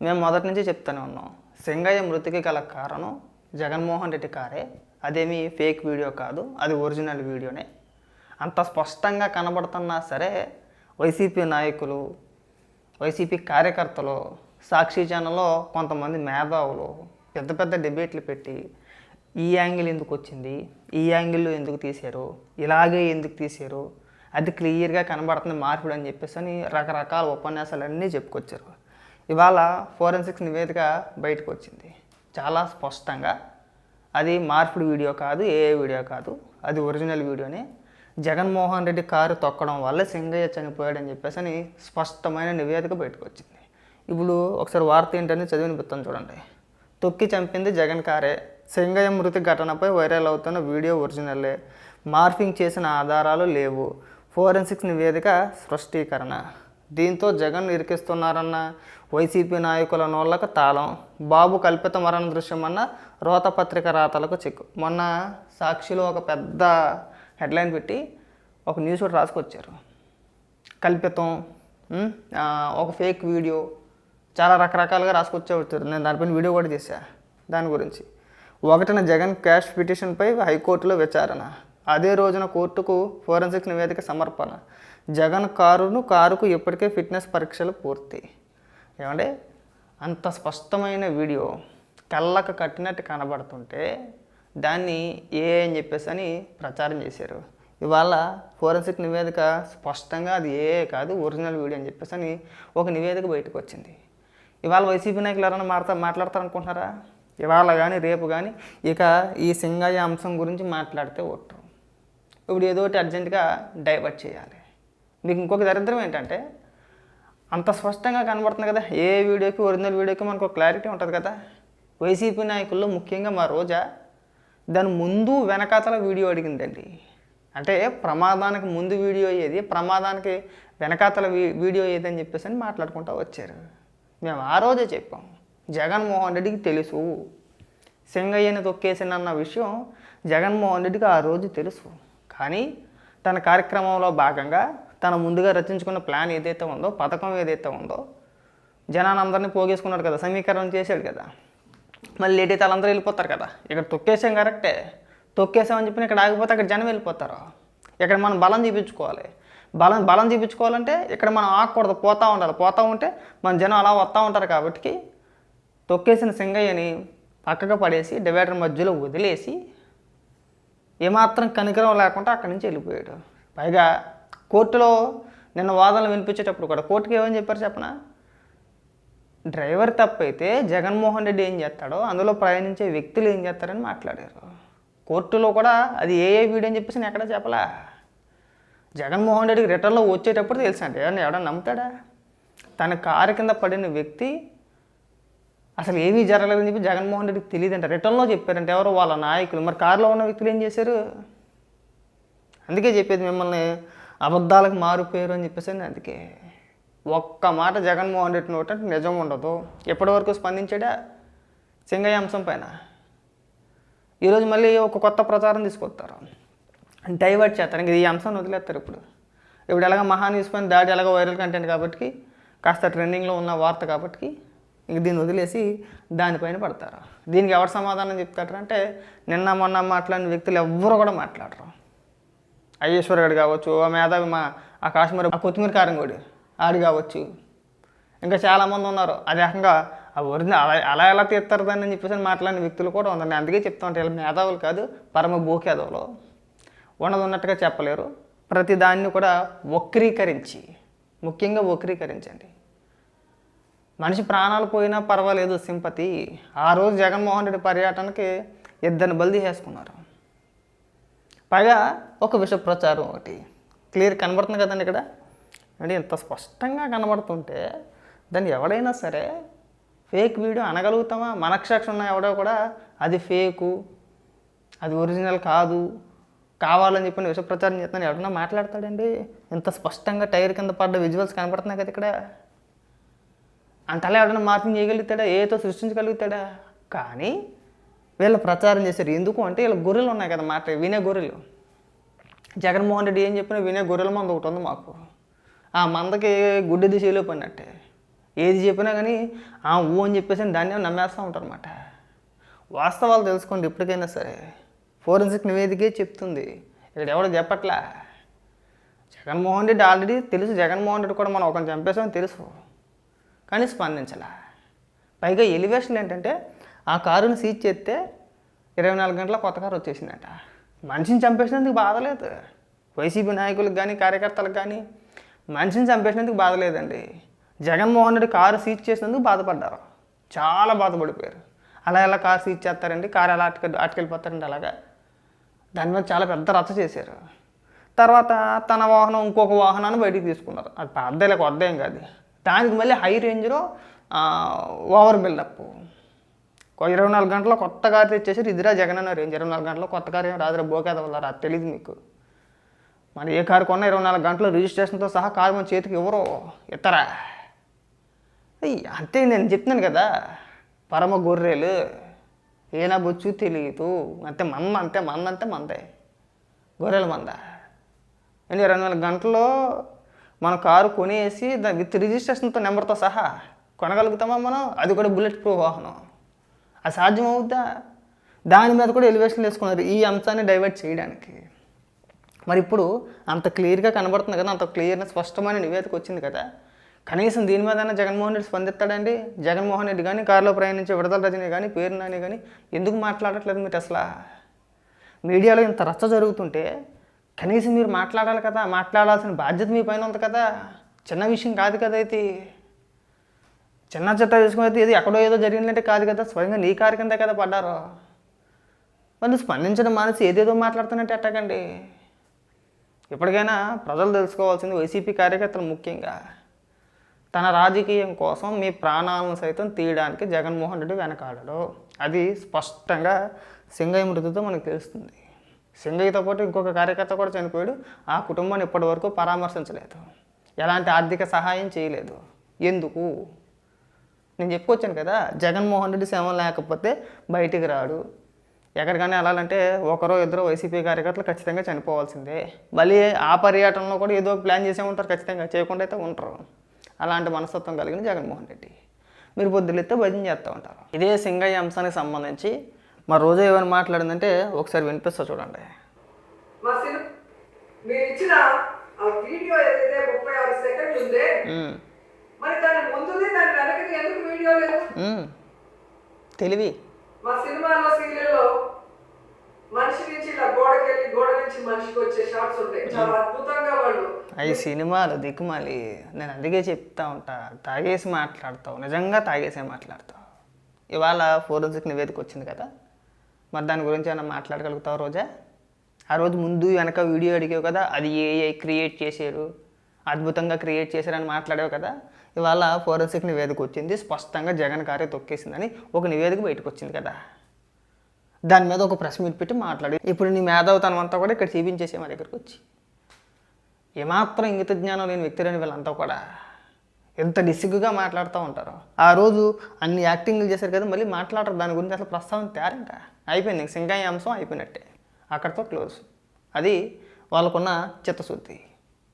మేము మొదటి నుంచి చెప్తూనే ఉన్నాం. సింగయ్య మృతికి గల కారణం జగన్మోహన్ రెడ్డి కారే. అదేమి ఫేక్ వీడియో కాదు అది ఒరిజినల్ వీడియోనే. అంత స్పష్టంగా కనబడుతున్నా సరే వైసీపీ నాయకులు వైసీపీ కార్యకర్తలు సాక్షి ఛానల్లో కొంతమంది మేధావులు పెద్ద పెద్ద డిబేట్లు పెట్టి ఈ యాంగిల్ ఎందుకు వచ్చింది ఈ యాంగిల్లో ఎందుకు తీశారు ఇలాగే ఎందుకు తీశారు అది క్లియర్గా కనబడుతుంది మార్పుడు అని చెప్పేసి అని రకరకాల ఉపన్యాసాలన్నీ చెప్పుకొచ్చారు. ఇవాళ ఫోరెన్సిక్స్ నివేదిక బయటకు వచ్చింది. చాలా స్పష్టంగా. అది మార్పుడు వీడియో కాదు ఏ వీడియో కాదు అది ఒరిజినల్ వీడియోనే. జగన్మోహన్ రెడ్డి కారు తొక్కడం వల్ల సింగయ్య చనిపోయాడని చెప్పేసి అని స్పష్టమైన నివేదిక బయటకు వచ్చింది. ఇప్పుడు ఒకసారి వార్త ఏంటని చదివిన బిత్తం చూడండి. తొక్కి చంపింది జగన్ కారే. సింగయ్య మృతి ఘటనపై వైరల్ అవుతున్న వీడియో ఒరిజినల్లే. మార్ఫింగ్ చేసిన ఆధారాలు లేవు. ఫోరెన్సిక్స్ నివేదిక స్పష్టీకరణ. దీంతో జగన్ ఇరికిస్తున్నారన్న వైసీపీ నాయకుల నోళ్ళకు తాళం బాబు కల్పిత మరణ దృశ్యమన్న రోతపత్రిక రాతలకు చిక్కు. మొన్న సాక్షిలో ఒక పెద్ద హెడ్లైన్ పెట్టి ఒక న్యూస్ కూడా రాసుకొచ్చారు. కల్పితం ఒక ఫేక్ వీడియో చాలా రకరకాలుగా రాసుకొచ్చే వచ్చారు నేను దానిపైన వీడియో కూడా చేశా దాని గురించి. ఒకటిన జగన్ క్యాష్ పిటిషన్పై హైకోర్టులో విచారణ. అదే రోజున కోర్టుకు ఫోరెన్సిక్ నివేదిక సమర్పణ. జగన్ కారును కారుకు ఇప్పటికే ఫిట్నెస్ పరీక్షలు పూర్తి. ఏమంటే అంత స్పష్టమైన వీడియో కళ్ళకు కట్టినట్టు కనబడుతుంటే దాన్ని ఏ అని చెప్పేసి అని ప్రచారం చేశారు. ఇవాళ ఫోరెన్సిక్ నివేదిక స్పష్టంగా అది ఏ కాదు ఒరిజినల్ వీడియో అని చెప్పేసి అని ఒక నివేదిక బయటకు వచ్చింది. ఇవాళ వైసీపీ నాయకులు ఎవరైనా మాట్లాడతా మాట్లాడతారనుకుంటున్నారా? ఇవాళ కానీ రేపు కానీ ఇక ఈ సింగయ్య అంశం గురించి మాట్లాడితే ఒట్టు. ఇప్పుడు ఏదో ఒకటి అర్జెంటుగా డైవర్ట్ చేయాలి. మీకు ఇంకొక దరిద్రం ఏంటంటే అంత స్పష్టంగా కనబడుతుంది కదా ఏ వీడియోకి ఒరిజినల్ వీడియోకి మనకు క్లారిటీ ఉంటుంది కదా. వైసీపీ నాయకుల్లో ముఖ్యంగా మా రోజా దాని ముందు వెనకాతల వీడియో అడిగిందండి. అంటే ప్రమాదానికి ముందు వీడియో ఏది ప్రమాదానికి వెనకాతల వీ వీడియో ఏది అని చెప్పేసి అని మాట్లాడుకుంటూ వచ్చారు. మేము ఆ రోజే చెప్పాం జగన్మోహన్ రెడ్డికి తెలుసు సింగయ్యని తొక్కేసినన్న విషయం జగన్మోహన్ రెడ్డికి ఆ రోజు తెలుసు. కానీ తన కార్యక్రమంలో భాగంగా తను ముందుగా రచించుకున్న ప్లాన్ ఏదైతే ఉందో పథకం ఏదైతే ఉందో జనానందరినీ పోగేసుకున్నాడు కదా సమీకరణం చేశాడు కదా. మళ్ళీ లేట్ అయితే వాళ్ళందరూ వెళ్ళిపోతారు కదా. ఇక్కడ తొక్కేసాం కరెక్టే. తొక్కేసామని చెప్పిన ఇక్కడ ఆగిపోతే అక్కడ జనం వెళ్ళిపోతారు. ఇక్కడ మనం బలం చూపించుకోవాలి. బలం బలం చూపించుకోవాలంటే ఇక్కడ మనం ఆగకూడదు పోతూ ఉండాలి. పోతూ ఉంటే మన జనం అలా వస్తూ ఉంటారు కాబట్టి తొక్కేసిన సింగయ్యని పక్కకు పడేసి డివైడర్ మధ్యలో వదిలేసి ఏమాత్రం కనికరం లేకుండా అక్కడి నుంచి వెళ్ళిపోయాడు. పైగా కోర్టులో నిన్న వాదనలు వినిపించేటప్పుడు కూడా కోర్టుకి ఏమని చెప్పారు చెప్పనా? డ్రైవర్ తప్పైతే జగన్మోహన్ రెడ్డి ఏం చేస్తాడో అందులో ప్రయాణించే వ్యక్తులు ఏం చేస్తారని మాట్లాడారు. కోర్టులో కూడా అది ఏ ఏ వీడియో అని చెప్పేసి నేను ఎక్కడ చెప్పలా? జగన్మోహన్ రెడ్డికి రిటర్న్లో వచ్చేటప్పుడు తెలుసండి ఎవరన్నా ఎవడన్నా నమ్ముతాడా? తన కారు కింద పడిన వ్యక్తి అసలు ఏమీ జరగలేదని చెప్పి జగన్మోహన్ రెడ్డికి తెలియదంట. రిటర్న్లో చెప్పారంటే ఎవరు వాళ్ళ నాయకులు. మరి కారులో ఉన్న వ్యక్తులు ఏం చేశారు? అందుకే చెప్పేది మిమ్మల్ని అబద్ధాలకు మారిపోయారు అని చెప్పేసి నేను అందుకే ఒక్క మాట జగన్మోహన్ రెడ్డి నోట నిజం ఉండదు. ఎప్పటివరకు స్పందించాడా? సింగయ్య అంశం పైన. ఈరోజు మళ్ళీ ఒక కొత్త ప్రచారం తీసుకొస్తారు. డైవర్ట్ చేస్తారు. ఇంక ఈ అంశాన్ని వదిలేస్తారు ఇప్పుడు. ఇప్పుడు ఎలాగ మహా న్యూస్ పైన దాడి ఎలాగ వైరల్ కంటెంట్ కాబట్టి కాస్త ట్రెండింగ్లో ఉన్న వార్త కాబట్టి ఇంక దీన్ని వదిలేసి దానిపైన పడతారు. దీనికి ఎవరు సమాధానం చెప్తారు అంటే నిన్న మొన్న మాట్లాడిన వ్యక్తులు ఎవ్వరు కూడా మాట్లాడరు. అయ్యేశ్వరుడు కావచ్చు ఆ మేధావి మా ఆ కాశ్మీర్ ఆ కొత్తిమీర కారంగోడి ఆడు కావచ్చు. ఇంకా చాలామంది ఉన్నారు. అదే రకంగా ఆ ఒరిజినల్ అలా అలా ఎలా తీస్తారు దాన్ని చెప్పేసి మాట్లాడిన వ్యక్తులు కూడా ఉన్నారు అందుకే చెప్తా ఉంటాను మేధావులు కాదు పరమ భూకేదవులు ఉన్నది ఉన్నట్టుగా చెప్పలేరు. ప్రతి దాన్ని కూడా వక్రీకరించి ముఖ్యంగా వక్రీకరించండి. మనిషి ప్రాణాలు పోయినా పర్వాలేదు సింపతి. ఆ రోజు జగన్మోహన్ రెడ్డి పర్యటనకి ఇద్దరిని బల్దీ చేసుకున్నారు పైగా ఒక విష ప్రచారం ఒకటి. క్లియర్ కనబడుతుంది కదండి ఇక్కడ? అంటే ఇంత స్పష్టంగా కనబడుతుంటే దాన్ని ఎవడైనా సరే ఫేక్ వీడియో అనగలుగుతామా? మనక్షాక్షి ఉన్న ఎవడో కూడా అది ఫేకు అది ఒరిజినల్ కాదు కావాలని చెప్పిన విష ప్రచారం చేస్తాను ఎవడన్నా మాట్లాడతాడండి? ఇంత స్పష్టంగా టైర్ కింద పడ్డ విజువల్స్ కనబడుతున్నాయి కదా ఇక్కడ. అంతలా ఎవడన్నా మార్పింగ్ చేయగలుగుతాడా? ఏతో సృష్టించగలుగుతాడా? కానీ వీళ్ళు ప్రచారం చేశారు. ఎందుకు అంటే వీళ్ళ గొర్రెలు ఉన్నాయి కదా మాట. వినే గొర్రెలు. జగన్మోహన్ రెడ్డి ఏం చెప్పినా వినే గొర్రెల మంద ఒకటి ఉంది మాకు. ఆ మందకి గుడ్డి దిశలో పడినట్టే. ఏది చెప్పినా కానీ ఆ ఊ అని చెప్పేసి దాన్ని నమ్మేస్తూ ఉంటారు అనమాట వాస్తవాలు తెలుసుకోండి ఇప్పటికైనా సరే. ఫోరెన్సిక్ నివేదికే చెప్తుంది. ఇక్కడ ఎవడో చెప్పట్లా? జగన్మోహన్ రెడ్డి ఆల్రెడీ తెలుసు. జగన్మోహన్ రెడ్డి కూడా మనం ఒకరిని చంపేసామని తెలుసు. కానీ స్పందించలా. పైగా ఎలివేషన్ ఏంటంటే ఆ కారుని సీజ్ చేస్తే ఇరవై నాలుగు గంటల కొత్త కారు వచ్చేసిందట. మనిషిని చంపేసినందుకు బాధలేదు వైసీపీ నాయకులకు కానీ కార్యకర్తలకు కానీ మనిషిని చంపేసినందుకు బాధ లేదండి. జగన్మోహన్ రెడ్డి కారు సీజ్ చేసినందుకు బాధపడ్డారు. చాలా బాధపడిపోయారు. అలా ఎలా కారు సీజ్ చేస్తారండి? కారు ఎలా అటుకెళ్ళి అటుకెళ్ళిపోతారండి అలాగా? దాని మీద చాలా పెద్ద రచ్చ చేశారు. తర్వాత తన వాహనం ఇంకొక వాహనాన్ని బయటికి తీసుకున్నారు. అది పెద్దలకు వద్దేం కాదు. దానికి మళ్ళీ హై రేంజ్లో ఓవర్ బిల్డప్. ఇరవై నాలుగు గంటల్లో కొత్త కారు తెచ్చేసి ఇదిరా జగన్ అన్న రేంజ్ ఇరవై నాలుగు గంటల్లో కొత్త కారు ఏం రాదురా బోకేద వల్ల అది తెలియదు మీకు మరి ఏ కారు కొన్నా ఇరవై నాలుగు గంటలు రిజిస్ట్రేషన్తో సహా కారు మన చేతికి ఎవరో ఇస్తారా అంతే నేను చెప్తున్నాను కదా. పరమ గొర్రెలు ఏనా బొచ్చు తెలియదు అంతే మంద అంతే మంద అంతే మందే. గొర్రెల మంద. అండ్ ఇరవై నాలుగు గంటల్లో మన కారు కొనేసి దాని విత్ రిజిస్ట్రేషన్తో నెంబర్తో సహా కొనగలుగుతామా మనం? అది కూడా బుల్లెట్ ప్రూఫ్ వాహనం. అసాధ్యమవుతా దాని మీద కూడా ఎలివేషన్ వేసుకున్నారు. ఈ అంశాన్ని డైవర్ట్ చేయడానికి. మరి ఇప్పుడు అంత క్లియర్గా కనబడుతుంది కదా అంత క్లియర్గా స్పష్టమైన నివేదిక వచ్చింది కదా. కనీసం దీని మీద జగన్మోహన్ రెడ్డి స్పందిస్తాడండి? జగన్మోహన్ రెడ్డి కానీ కారులో ప్రయాణించే విడతల రజనీ కానీ పేరు నాని కానీ ఎందుకు మాట్లాడట్లేదు మీరు అసలు? మీడియాలో ఇంత రచ్చ జరుగుతుంటే కనీసం మీరు మాట్లాడాలి కదా మాట్లాడాల్సిన బాధ్యత మీ పైన ఉంది కదా. చిన్న విషయం కాదు కదా అయితే చిన్న చెత్త తీసుకునేది ఇది ఎక్కడో ఏదో జరిగిందంటే కాదు కదా స్వయంగా నీ కారు కింద కదా పడ్డారు. వాళ్ళు స్పందించడం మానేసి ఏదేదో మాట్లాడుతున్నట్టు ఎట్టకండి. ఇప్పటికైనా ప్రజలు తెలుసుకోవాల్సింది వైసీపీ కార్యకర్తలు ముఖ్యంగా. తన రాజకీయం కోసం మీ ప్రాణాలను సైతం తీయడానికి జగన్మోహన్ రెడ్డి వెనకాడడు. అది స్పష్టంగా సింగయ్య మృతితో మనకు తెలుస్తుంది. సింగయ్యతో పాటు ఇంకొక కార్యకర్త కూడా చనిపోయాడు. ఆ కుటుంబాన్ని ఇప్పటివరకు పరామర్శించలేదు. ఎలాంటి ఆర్థిక సహాయం చేయలేదు. ఎందుకు? నేను చెప్పుకొచ్చాను కదా జగన్మోహన్ రెడ్డి సేవ లేకపోతే బయటికి రాడు. ఎక్కడికైనా వెళ్ళాలంటే ఒకరో ఇద్దరు వైసీపీ కార్యకర్తలు ఖచ్చితంగా చనిపోవాల్సిందే. మళ్ళీ ఆ పర్యటనలో కూడా ఏదో ప్లాన్ చేసే ఉంటారు ఖచ్చితంగా చేయకుండా అయితే ఉంటారు అలాంటి మనస్తత్వం కలిగిన జగన్మోహన్ రెడ్డి. మీరు పొద్దులెత్తే భజన చేస్తూ ఉంటారు. ఇదే సింగయ్య అంశానికి సంబంధించి మా రోజు ఏమైనా మాట్లాడిందంటే ఒకసారి వినిపిస్తా చూడండి. మీరు ఇచ్చిన ఆ వీడియో ఏదైతే ముప్పై ఆరు సెకండ్లు ఉందే మరి దాని ముందుది దాని వెనకది ఎందుకు వీడియో లేదు ఉమ్, తెలివి. మా సినిమాలో సీరియల్లో మనిషి నుంచి ఇలా గోడకెళ్ళి గోడ నుంచి మనిషికి వచ్చే షాట్స్ ఉంటాయి. చాలా అద్భుతంగా వాళ్ళు. అవి సినిమాలు దిక్కుమాలి. నేను అందుకే చెప్తా ఉంటా. తాగేసి మాట్లాడతావు. నిజంగా తాగేసే మాట్లాడతావు. ఇవాళ ఫోరెన్సిక్ నివేదిక వచ్చింది కదా? మరి దాని గురించి ఏమైనా మాట్లాడగలుగుతావు రోజా? ఆ రోజు ముందు వెనక వీడియో అడిగావు కదా? అది ఏఐ క్రియేట్ చేశారు. అద్భుతంగా క్రియేట్ చేశారని మాట్లాడావు కదా? ఇవాళ ఫోరెన్సిక్ నివేదిక వచ్చింది స్పష్టంగా జగన్ కారే తొక్కేసిందని ఒక నివేదిక బయటకు వచ్చింది కదా. దాని మీద ఒక ప్రెస్ మీట్ పెట్టి మాట్లాడి ఇప్పుడు నీ మేధావుతనం అంతా కూడా ఇక్కడ చూపించేసే మా దగ్గరకు వచ్చి. ఏమాత్రం ఇంగిత జ్ఞానం లేని వ్యక్తులని వీళ్ళంతా కూడా ఎంత డిసిగ్గుగా మాట్లాడుతూ ఉంటారు. ఆ రోజు అన్ని యాక్టింగ్లు చేశారు కదా మళ్ళీ మాట్లాడరు. దాని గురించి అసలు ప్రస్తావన తేరంగా ఇంకా అయిపోయింది ఇంక అంశం అయిపోయినట్టే. అక్కడితో క్లోజ్. అది వాళ్ళకున్న చిత్తశుద్ధి.